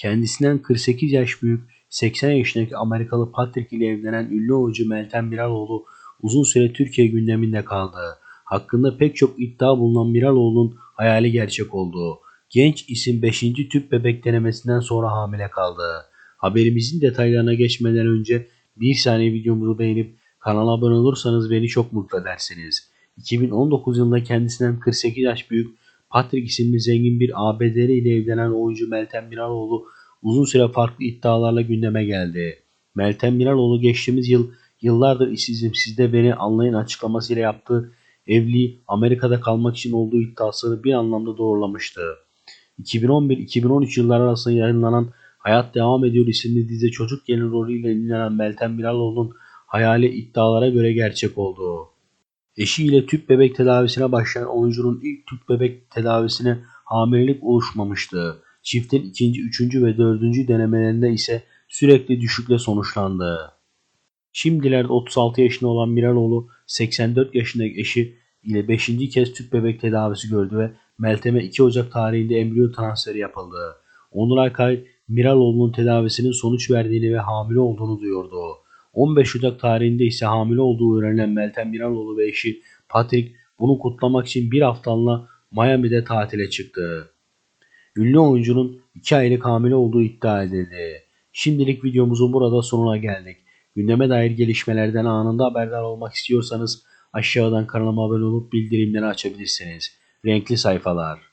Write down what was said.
kendisinden 48 yaş büyük 80 yaşındaki Amerikalı Patrick ile evlenen ünlü oyuncu Meltem Biraloğlu uzun süre Türkiye gündeminde kaldı. Hakkında pek çok iddia bulunan Biraloğlu'nun hayali gerçek oldu. Genç isim 5. tüp bebek denemesinden sonra hamile kaldı. Haberimizin detaylarına geçmeden önce bir saniye videomuzu beğenip kanala abone olursanız beni çok mutlu edersiniz. 2019 yılında kendisinden 48 yaş büyük Patrick isimli zengin bir ABD'li ile evlenen oyuncu Meltem Biraloğlu uzun süre farklı iddialarla gündeme geldi. Meltem Biraloğlu geçtiğimiz yıl yıllardır işsizim sizde beni anlayın açıklamasıyla yaptığı evliliği Amerika'da kalmak için olduğu iddiasını bir anlamda doğrulamıştı. 2011-2013 yılları arasında yayınlanan Hayat Devam Ediyor isimli dizi çocuk gelin rolüyle ünlenen Meltem Biraloğlu'nun hayali iddialara göre gerçek oldu. Eşiyle tüp bebek tedavisine başlayan oyuncunun ilk tüp bebek tedavisine hamilelik oluşmamıştı. Çiftin ikinci, üçüncü ve dördüncü denemelerinde ise sürekli düşükle sonuçlandı. Şimdilerde 36 yaşında olan Miraloğlu 84 yaşındaki eşi ile 5. kez tüp bebek tedavisi gördü ve Meltem'e 2 Ocak tarihinde embriyo transferi yapıldı. Onur Akay Miraloğlu'nun tedavisinin sonuç verdiğini ve hamile olduğunu duyurdu. 15 Ocak tarihinde ise hamile olduğu öğrenilen Meltem Miraloğlu ve eşi Patrick bunu kutlamak için bir haftalığına Miami'de tatile çıktı. Ünlü oyuncunun 2 aylık hamile olduğu iddia edildi. Şimdilik videomuzun burada sonuna geldik. Gündeme dair gelişmelerden anında haberdar olmak istiyorsanız aşağıdan kanalıma abone olup bildirimleri açabilirsiniz. Renkli sayfalar.